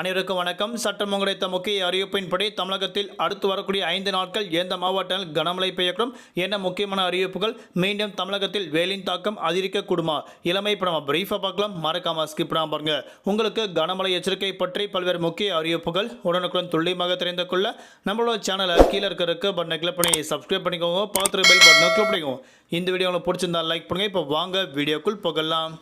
அனைவருக்கும் வணக்கம். சட்டம் கிடைத்த முக்கிய அறிவிப்பின்படி தமிழகத்தில் அடுத்து வரக்கூடிய ஐந்து நாட்கள் எந்த மாவட்டங்கள் கனமழை பெய்யக்கூடும்? என்ன முக்கியமான அறிவிப்புகள்? மீண்டும் தமிழகத்தில் வேலின் தாக்கம் அதிகரிக்கக்கூடுமா? இளமை இப்போ நம்ம பிரீஃபாக பார்க்கலாம். மறக்காம ஸ்கிப் பண்ணாம பாருங்க. உங்களுக்கு கனமழை எச்சரிக்கை பற்றி பல்வேறு முக்கிய அறிவிப்புகள் உடனுக்குடன் துல்லியமாக தெரிந்து கொள்ள நம்மளோட சேனலை கீழே இருக்கிறதுக்கு பட்டனை கிளிக் பண்ணி சப்ஸ்கிரைப் பண்ணிக்கோங்க. பார்த்துட்டு பெல் பட்டனை கிளிக் பண்ணிக்கோங்க. இந்த வீடியோ உங்களுக்கு பிடிச்சிருந்தா லைக் பண்ணுங்க. இப்போ வாங்க வீடியோக்குள் போகலாம்.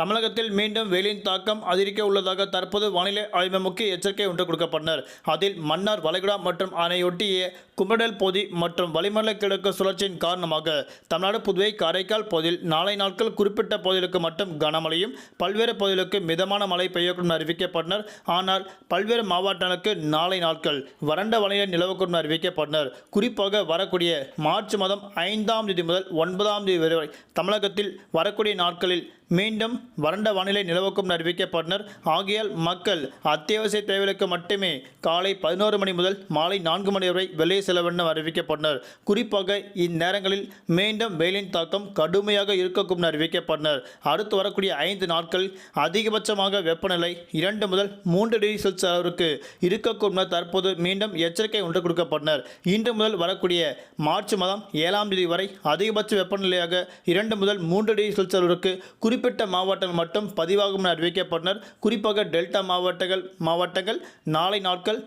தமிழகத்தில் மீண்டும் வெயிலின் தாக்கம் அதிகரிக்க உள்ளதாக தற்போது வானிலை ஆய்வு முக்கிய எச்சரிக்கை ஒன்று கொடுக்கப்பட்டனர். அதில் மன்னார் வளைகுடா மற்றும் அணையொட்டிய குமடல் பகுதி மற்றும் வளிமண்டல கிழக்கு சுழற்சியின் காரணமாக தமிழ்நாடு புதுவை காரைக்கால் பகுதியில் நாளை நாட்கள் குறிப்பிட்ட பகுதிகளுக்கு மட்டும் கனமழையும் பல்வேறு பகுதிகளுக்கு மிதமான மழை பெய்யக்கூடும் அறிவிக்கப்பட்டனர். ஆனால் பல்வேறு மாவட்டங்களுக்கு நாளை நாட்கள் வறண்ட வானிலை நிலவக்கூடும் அறிவிக்கப்பட்டனர். குறிப்பாக வரக்கூடிய மார்ச் மாதம் ஐந்தாம் தேதி முதல் ஒன்பதாம் தேதி வரை தமிழகத்தில் வரக்கூடிய நாட்களில் மீண்டும் வறண்ட வானிலை நிலவுக்கும் அறிவிக்கப்பட்டனர். ஆகையால் மக்கள் அத்தியாவசிய தேவைகளுக்கு மட்டுமே காலை பதினோரு மணி முதல் மாலை நான்கு மணி வரை வெளியே செல்ல வேண்டும் அறிவிக்கப்பட்டனர். குறிப்பாக இந்நேரங்களில் மீண்டும் வெயிலின் தாக்கம் கடுமையாக இருக்கக்கும் அறிவிக்கப்பட்டனர். அடுத்து வரக்கூடிய ஐந்து நாட்கள் அதிகபட்சமாக வெப்பநிலை இரண்டு முதல் மூன்று டிகிரி செல்சியஸ் அளவிற்கு இருக்கக்கும் தற்போது மீண்டும் எச்சரிக்கை ஒன்று கொடுக்கப்பட்டனர். இன்று முதல் வரக்கூடிய மார்ச் மாதம் ஏழாம் தேதி வரை அதிகபட்ச வெப்பநிலையாக இரண்டு முதல் மூன்று டிகிரி செல்சியஸ் அளவிற்கு குறிப்பிட்ட மாவட்டங்கள் மட்டும் பதிவாகும் என அறிவிக்கப்பட்டனர். குறிப்பாக டெல்டா மாவட்டங்கள் மாவட்டங்கள் நாளை நாட்கள்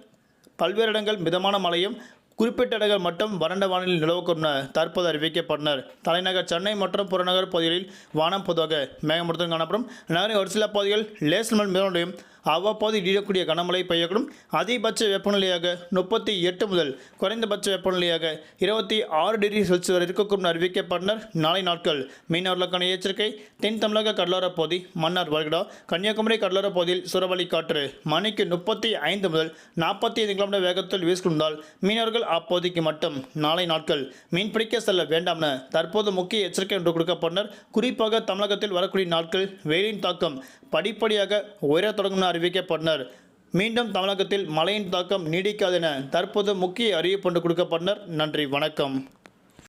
பல்வேறு இடங்கள் மிதமான மழையும் குறிப்பிட்ட இடங்கள் மட்டும் வறண்ட வானிலை நிலவுக்கும் தற்போது அறிவிக்கப்பட்டனர். தலைநகர் சென்னை மற்றும் புறநகர் பகுதிகளில் வானம் பொதுவாக மேகமூட்டத்துடன் காணப்படும். நகரின் ஒரு சில பகுதிகள் லேசல் மிதமடையும் அவ்வப்போது இடியக்கூடிய கனமழை பெய்யக்கூடும். அதிகபட்ச வெப்பநிலையாக முப்பத்தி எட்டு முதல் குறைந்தபட்ச வெப்பநிலையாக இருபத்தி ஆறு டிகிரி செல்சியஸ் வரை இருக்கக்கூடும் அறிவிக்கப்பட்டனர். நாளை நாட்கள் மீனவர்களுக்கான எச்சரிக்கை. தென் தமிழக கடலோர பகுதி மன்னார் வளைகுடா கன்னியாகுமரி கடலோர பகுதியில் சுறவழி காற்று மணிக்கு முப்பத்தி ஐந்து முதல் நாற்பத்தி ஐந்து கிலோமீட்டர் வேகத்தில் வீசிக்கொண்டால் மீனவர்கள் அப்போதைக்கு மட்டும் நாளை நாட்கள் மீன்பிடிக்க செல்ல வேண்டாம் என தற்போது முக்கிய எச்சரிக்கை ஒன்று கொடுக்கப்பட்டனர். குறிப்பாக தமிழகத்தில் வரக்கூடிய நாட்கள் வெயிலின் தாக்கம் படிப்படியாக உயரத் தொடங்கினார் அறிவிக்கப்பட்டனர். மீண்டும் தமிழகத்தில் மழையின் தாக்கம் நீடிக்காது என தற்போது முக்கிய அறிவிப்பு ஒன்று கொடுக்கப்பட்டனர். நன்றி வணக்கம்.